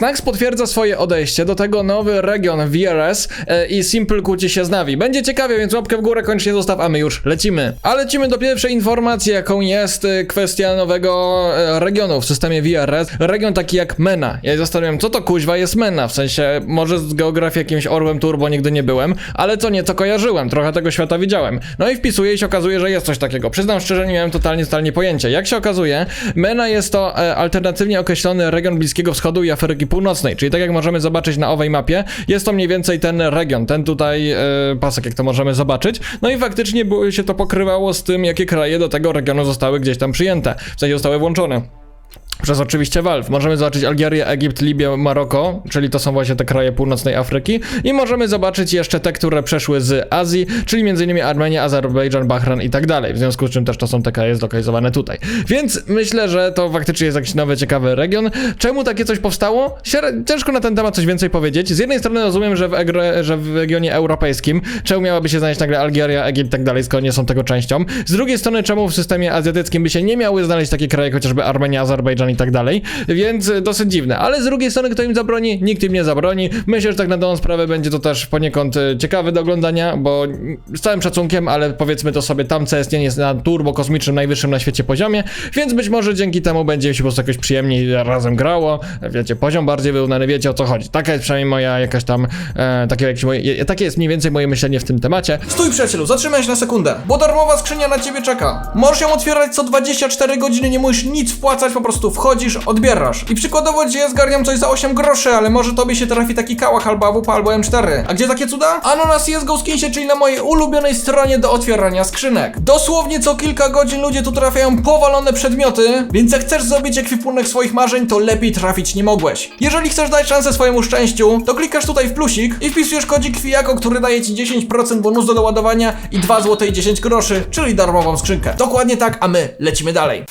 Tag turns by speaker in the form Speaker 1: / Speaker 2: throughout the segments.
Speaker 1: Snax potwierdza swoje odejście, do tego nowy region VRS e, i Simple kłóci się z Navi. Będzie ciekawie, więc łapkę w górę koniecznie zostaw, a my już lecimy. A lecimy do pierwszej informacji, jaką jest e, kwestia nowego e, regionu w systemie VRS. Region taki jak MENA. Ja zastanawiam, co to kuźwa jest MENA, w sensie może z geografii jakimś orłem turbo nigdy nie byłem, ale co nieco kojarzyłem, trochę tego świata widziałem. No i wpisuję i się okazuje, że jest coś takiego. Przyznam szczerze, nie miałem totalnie, totalnie pojęcia. Jak się okazuje, MENA jest to e, alternatywnie określony region Bliskiego Wschodu i Afryki Północnej, czyli tak jak możemy zobaczyć na owej mapie, jest to mniej więcej ten region, ten tutaj e, pasek, jak to możemy zobaczyć. No i faktycznie się to pokrywało z tym, jakie kraje do tego regionu zostały gdzieś tam przyjęte, w sensie zostały włączone. Przez oczywiście Valve. Możemy zobaczyć Algierię, Egipt, Libię, Maroko, czyli to są właśnie te kraje północnej Afryki. I możemy zobaczyć jeszcze te, które przeszły z Azji, czyli m.in. Armenia, Azerbejdżan, Bahrain i tak dalej. W związku z czym też to są te kraje zlokalizowane tutaj. Więc myślę, że to faktycznie jest jakiś nowy, ciekawy region. Czemu takie coś powstało? Ciężko na ten temat coś więcej powiedzieć. Z jednej strony rozumiem, że w, egre, że w regionie europejskim czemu miałaby się znaleźć nagle Algieria, Egipt i tak dalej, skoro nie są tego częścią. Z drugiej strony, czemu w systemie azjatyckim by się nie miały znaleźć takie kraje, chociażby Armenia, Azerbejdżan i tak dalej, więc y, dosyć dziwne. Ale z drugiej strony, kto im zabroni? Nikt im nie zabroni. Myślę, że tak na dobrą sprawę będzie to też poniekąd y, ciekawe do oglądania, bo z całym szacunkiem, ale powiedzmy to sobie, tam CS nie jest na turbo kosmicznym, najwyższym na świecie poziomie, więc być może dzięki temu będzie się po prostu jakoś przyjemniej razem grało. Wiecie, poziom bardziej wyrównany, wiecie o co chodzi. Taka jest przynajmniej moja jakaś tam, e, takie, jakieś moje, takie jest mniej więcej moje myślenie w tym temacie.
Speaker 2: Stój przyjacielu, zatrzymaj się na sekundę, bo darmowa skrzynia na ciebie czeka. Możesz ją otwierać co 24 godziny, nie musisz nic wpłacać, po prostu wchodzisz, odbierasz. I przykładowo dzisiaj zgarniam coś za 8 groszy, ale może tobie się trafi taki kałach albo AWP albo M4. A gdzie takie cuda? Ano na CSGO Skinsie, czyli na mojej ulubionej stronie do otwierania skrzynek. Dosłownie co kilka godzin ludzie tu trafiają powalone przedmioty, więc jak chcesz zrobić ekwipunek swoich marzeń, to lepiej trafić nie mogłeś. Jeżeli chcesz dać szansę swojemu szczęściu, to klikasz tutaj w plusik i wpisujesz kodzik Fijako, który daje ci 10% bonus do doładowania i 2 zł i 10 groszy, czyli darmową skrzynkę. Dokładnie tak, a my lecimy dalej.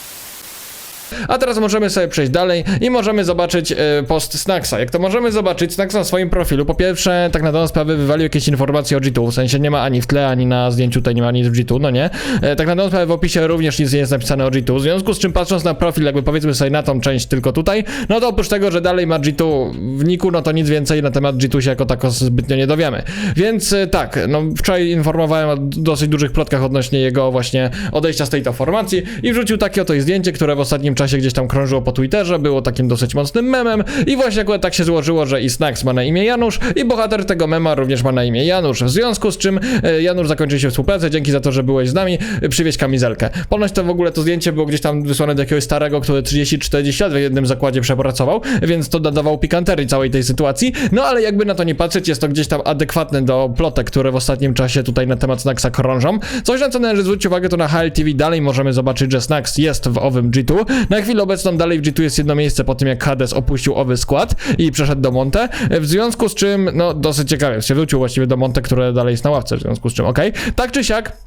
Speaker 1: A teraz możemy sobie przejść dalej i możemy zobaczyć e, post Snacksa. Jak to możemy zobaczyć, Snacks na swoim profilu, po pierwsze, tak na dobrą sprawę wywalił jakieś informacje o G2, w sensie nie ma ani w tle, ani na zdjęciu tutaj nie ma nic w G2, no nie? E, tak na dobrą sprawę w opisie również nic nie jest napisane o G2, w związku z czym patrząc na profil, jakby powiedzmy sobie na tą część tylko tutaj, no to oprócz tego, że dalej ma G2 w niku, no to nic więcej na temat G2 się jako tako zbytnio nie dowiemy. Więc e, tak, no wczoraj informowałem o dosyć dużych plotkach odnośnie jego właśnie odejścia z tej to formacji i wrzucił takie oto zdjęcie, które w ostatnim czasie gdzieś tam krążyło po Twitterze, było takim dosyć mocnym memem i właśnie akurat tak się złożyło, że i Snax ma na imię Janusz i bohater tego mema również ma na imię Janusz, w związku z czym e, Janusz zakończył się współpracę, dzięki za to, że byłeś z nami, e, przywieź kamizelkę. Ponoć to w ogóle to zdjęcie było gdzieś tam wysłane do jakiegoś starego, który 30-40 lat w jednym zakładzie przepracował, więc to dodawał pikanterii całej tej sytuacji, no ale jakby na to nie patrzeć, jest to gdzieś tam adekwatne do plotek, które w ostatnim czasie tutaj na temat Snaxa krążą. Coś na co należy zwrócić uwagę, to na HLTV dalej możemy zobaczyć, że Snax jest w owym G2. Na chwilę obecną dalej w G2 jest jedno miejsce po tym, jak Hades opuścił owy skład i przeszedł do Monte, w związku z czym, no dosyć ciekawie, się wrócił właściwie do Monte, które dalej jest na ławce, w związku z czym, okej. Tak czy siak,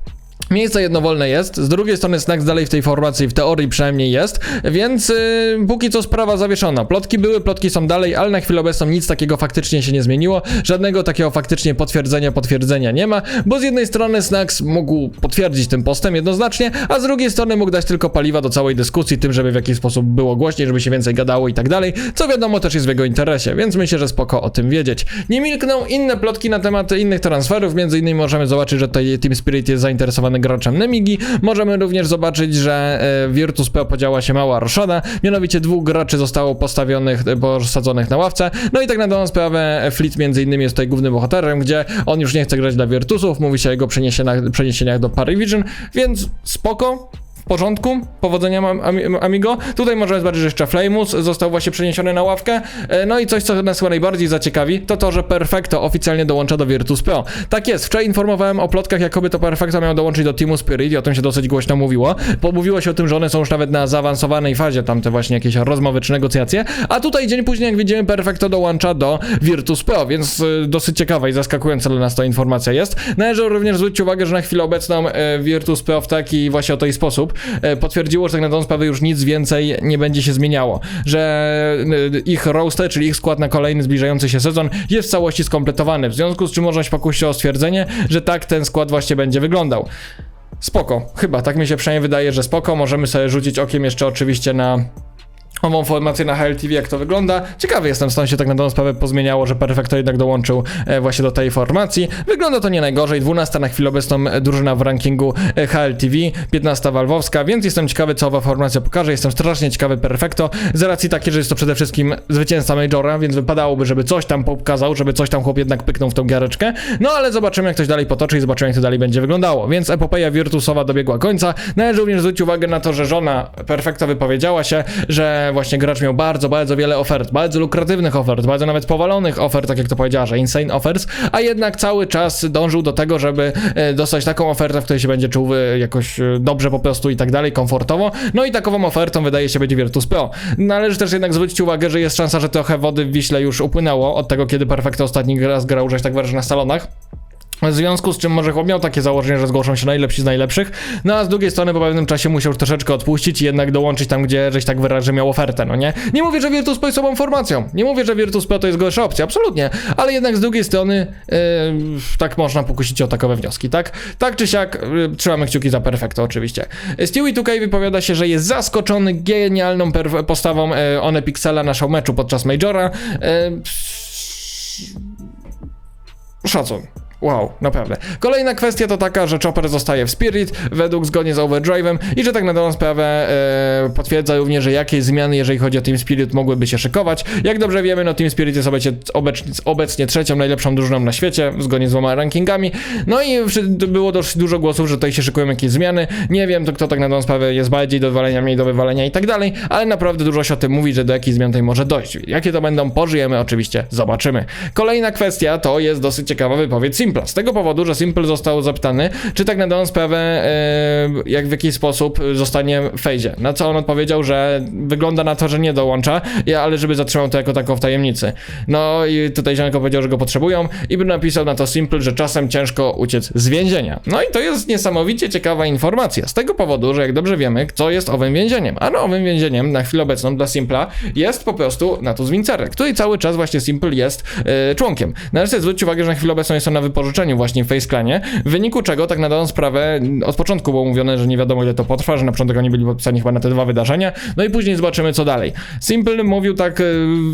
Speaker 1: Miejsce jednowolne jest, z drugiej strony Snax dalej w tej formacji, w teorii przynajmniej jest, więc yy, póki co sprawa zawieszona. Plotki były, plotki są dalej, ale na chwilę obecną nic takiego faktycznie się nie zmieniło, żadnego takiego faktycznie potwierdzenia, potwierdzenia nie ma, bo z jednej strony Snax mógł potwierdzić tym postem jednoznacznie, a z drugiej strony mógł dać tylko paliwa do całej dyskusji, tym, żeby w jakiś sposób było głośniej, żeby się więcej gadało i tak dalej, co wiadomo też jest w jego interesie, więc myślę, że spoko o tym wiedzieć. Nie milkną inne plotki na temat innych transferów, między innymi możemy zobaczyć, że tutaj Team Spirit jest zainteresowany graczem Nemigi. Możemy również zobaczyć, że e, Virtus.pro podziała się mała roszada, mianowicie dwóch graczy zostało postawionych, e, posadzonych na ławce. No i tak na dobrą sprawę Fleet między innymi jest tutaj głównym bohaterem, gdzie on już nie chce grać dla Virtusów, mówi się o jego przeniesieniach, przeniesieniach do Parivision, więc spoko. W porządku, powodzenia mam, ami- amigo. Tutaj możemy zobaczyć, że jeszcze Flamus został właśnie przeniesiony na ławkę. E, No i coś, co nas chyba najbardziej zaciekawi, to to, że Perfecto oficjalnie dołącza do Virtus Pro. Tak jest, wczoraj informowałem o plotkach, jakoby to Perfecto miał dołączyć do Teamu Spirit i o tym się dosyć głośno mówiło. Pomówiło się o tym, że one są już nawet na zaawansowanej fazie, tam te właśnie jakieś rozmowy czy negocjacje. A tutaj dzień później, jak widzimy, Perfecto dołącza do Virtus Pro, więc y, dosyć ciekawa i zaskakująca dla nas ta informacja jest. Należy również zwrócić uwagę, że na chwilę obecną e, Virtus Pro w taki właśnie oto i sposób e, potwierdziło, że tak na dobrą sprawę już nic więcej nie będzie się zmieniało. Że e, ich roster, czyli ich skład na kolejny zbliżający się sezon jest w całości skompletowany. W związku z czym można się pokusić o stwierdzenie, że tak ten skład właśnie będzie wyglądał. Spoko, chyba, tak mi się przynajmniej wydaje, że spoko. Możemy sobie rzucić okiem jeszcze oczywiście na nową formację na HLTV, jak to wygląda. Ciekawy jestem, stąd się tak na dobrą sprawę pozmieniało, że Perfecto jednak dołączył e, właśnie do tej formacji. Wygląda to nie najgorzej, 12 na chwilę obecną e, drużyna w rankingu e, HLTV, 15 Walwowska, więc jestem ciekawy, co owa formacja pokaże. Jestem strasznie ciekawy Perfecto, z racji takiej, że jest to przede wszystkim zwycięzca Majora, więc wypadałoby, żeby coś tam pokazał, żeby coś tam chłop jednak pyknął w tą giereczkę. No ale zobaczymy, jak to się dalej potoczy i zobaczymy, jak to dalej będzie wyglądało. Więc epopeja Virtusowa dobiegła końca. Należy również zwrócić uwagę na to, że żona Perfecto wypowiedziała się, że właśnie gracz miał bardzo, bardzo wiele ofert, bardzo lukratywnych ofert, bardzo nawet powalonych ofert, tak jak to powiedziała, że insane offers, a jednak cały czas dążył do tego, żeby e, dostać taką ofertę, w której się będzie czuł e, jakoś e, dobrze po prostu i tak dalej, komfortowo. No i takową ofertą wydaje się być Virtus Pro. Należy też jednak zwrócić uwagę, że jest szansa, że trochę wody w Wiśle już upłynęło od tego, kiedy Perfecto ostatni raz grał, że się tak wyrażę, na salonach. W związku z czym może chłop miał takie założenie, że zgłoszą się najlepsi z najlepszych, no a z drugiej strony po pewnym czasie musiał troszeczkę odpuścić i jednak dołączyć tam, gdzie żeś tak wyraźnie miał ofertę, no nie? Nie mówię, że Virtus Pro jest słabą formacją, nie mówię, że Virtus Pro to jest gorsza opcja, absolutnie, ale jednak z drugiej strony yy, tak można pokusić o takowe wnioski, tak? Tak czy siak, yy, trzymamy kciuki za Perfecto oczywiście. Stewie 2K wypowiada się, że jest zaskoczony genialną postawą yy, One Pixela na meczu podczas Majora. Yy, Szacun. Wow, naprawdę. Kolejna kwestia to taka, że Chopper zostaje w Spirit, według zgodnie z Overdrive'em i że tak na dobrą sprawę e, potwierdza również, że jakieś zmiany, jeżeli chodzi o Team Spirit, mogłyby się szykować. Jak dobrze wiemy, no Team Spirit jest obecnie, obecnie, trzecią najlepszą drużyną na świecie, zgodnie z dwoma rankingami. No i było dość dużo głosów, że tutaj się szykują jakieś zmiany. Nie wiem, to kto tak na dobrą sprawę jest bardziej do wywalenia, mniej do wywalenia i tak dalej, ale naprawdę dużo się o tym mówi, że do jakich zmian tutaj może dojść. Jakie to będą, pożyjemy oczywiście, zobaczymy. Kolejna kwestia to jest dosyć ciekawa wypowiedź Z tego powodu, że Simple został zapytany, czy tak na dobrą sprawę, e, jak w jakiś sposób zostanie w fejdzie. Na co on odpowiedział, że wygląda na to, że nie dołącza, ale żeby zatrzymał to jako taką w tajemnicy. No i tutaj Zianko powiedział, że go potrzebują i by napisał na to Simple, że czasem ciężko uciec z więzienia. No i to jest niesamowicie ciekawa informacja. Z tego powodu, że jak dobrze wiemy, co jest owym więzieniem. A no, owym więzieniem na chwilę obecną dla Simpla jest po prostu Natus Wincerek, który cały czas właśnie Simple jest e, członkiem. Należy zwrócić uwagę, że na chwilę obecną jest on na wypożyczeniu właśnie w Face Clanie, w wyniku czego tak na dobrą sprawę od początku było mówione, że nie wiadomo ile to potrwa, że na początek oni byli podpisani chyba na te dwa wydarzenia, no i później zobaczymy co dalej. Simple mówił tak e,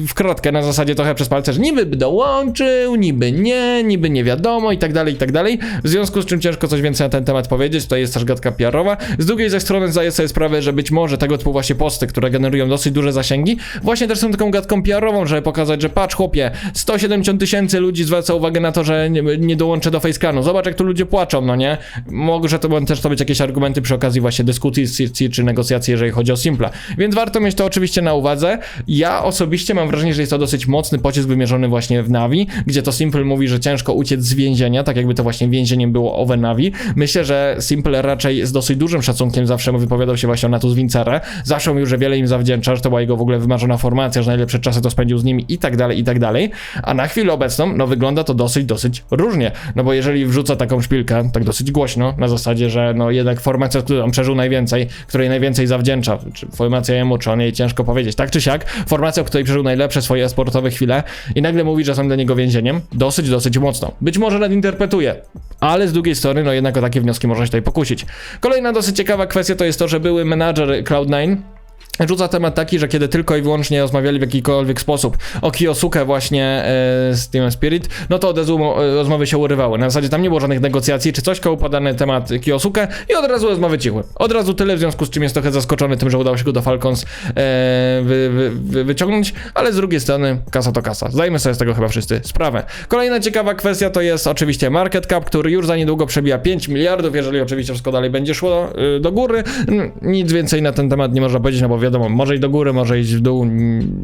Speaker 1: w kratkę, na zasadzie trochę przez palce, że niby by dołączył, niby nie, niby nie wiadomo i tak dalej, i tak dalej, w związku z czym ciężko coś więcej na ten temat powiedzieć, to jest też gadka PR-owa. Z drugiej ze strony zdaję sobie sprawę, że być może tego typu właśnie posty, które generują dosyć duże zasięgi, właśnie też są taką gadką PR-ową, żeby pokazać, że patrz chłopie, 170 tysięcy ludzi zwraca uwagę na to, że nie, nie dołączę do Faceclanu, zobacz jak tu ludzie płaczą, no nie? Może to też to być jakieś argumenty przy okazji właśnie dyskusji czy negocjacji, jeżeli chodzi o Simpla. Więc warto mieć to oczywiście na uwadze. Ja osobiście mam wrażenie, że jest to dosyć mocny pocisk wymierzony właśnie w Navi, gdzie to Simple mówi, że ciężko uciec z więzienia, tak jakby to właśnie więzieniem było owe Navi. Myślę, że Simple raczej z dosyć dużym szacunkiem zawsze wypowiadał się właśnie o Natus Vincere. Zawsze mówił, że wiele im zawdzięcza, że to była jego w ogóle wymarzona formacja, że najlepsze czasy to spędził z nimi i tak dalej, i tak dalej. A na chwilę obecną, no wygląda to dosyć, dosyć różnie. No bo jeżeli wrzuca taką szpilkę, tak dosyć głośno, na zasadzie, że no jednak formacja, którą przeżył najwięcej, której najwięcej zawdzięcza, czy formacja jemu, czy on jej ciężko powiedzieć. Tak czy siak, formacja, w której przeżył najlepsze swoje sportowe chwile i nagle mówi, że są dla niego więzieniem, dosyć, dosyć mocno. Być może nadinterpretuje, ale z drugiej strony, no jednak o takie wnioski można się tutaj pokusić. Kolejna dosyć ciekawa kwestia to jest to, że były menadżer Cloud9, Rzuca temat taki, że kiedy tylko i wyłącznie rozmawiali w jakikolwiek sposób o Kiyosuke właśnie e, z Team Spirit, no to od razu e, rozmowy się urywały. Na zasadzie tam nie było żadnych negocjacji czy coś, koło podany temat Kiyosuke i od razu rozmowy cichły. Od razu tyle, w związku z czym jest trochę zaskoczony tym, że udało się go do Falcons e, wy, wy, wy, wyciągnąć, ale z drugiej strony kasa to kasa. Zdajmy sobie z tego chyba wszyscy sprawę. Kolejna ciekawa kwestia to jest oczywiście market cap, który już za niedługo przebija 5 miliardów, jeżeli oczywiście wszystko dalej będzie szło y, do góry. Nic więcej na ten temat nie można powiedzieć, no bo wiadomo, może iść do góry, może iść w dół,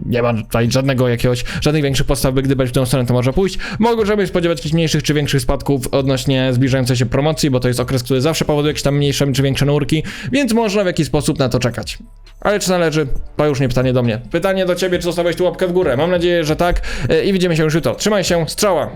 Speaker 1: nie ma tutaj żadnego jakiegoś, żadnych większych podstaw, by gdybać w tę stronę to może pójść. Możemy spodziewać jakichś mniejszych czy większych spadków odnośnie zbliżającej się promocji, bo to jest okres, który zawsze powoduje jakieś tam mniejsze czy większe nurki, więc można w jakiś sposób na to czekać. Ale czy należy? To już nie pytanie do mnie. Pytanie do ciebie, czy zostawiłeś tu łapkę w górę? Mam nadzieję, że tak y, i widzimy się już jutro. Trzymaj się, strzała!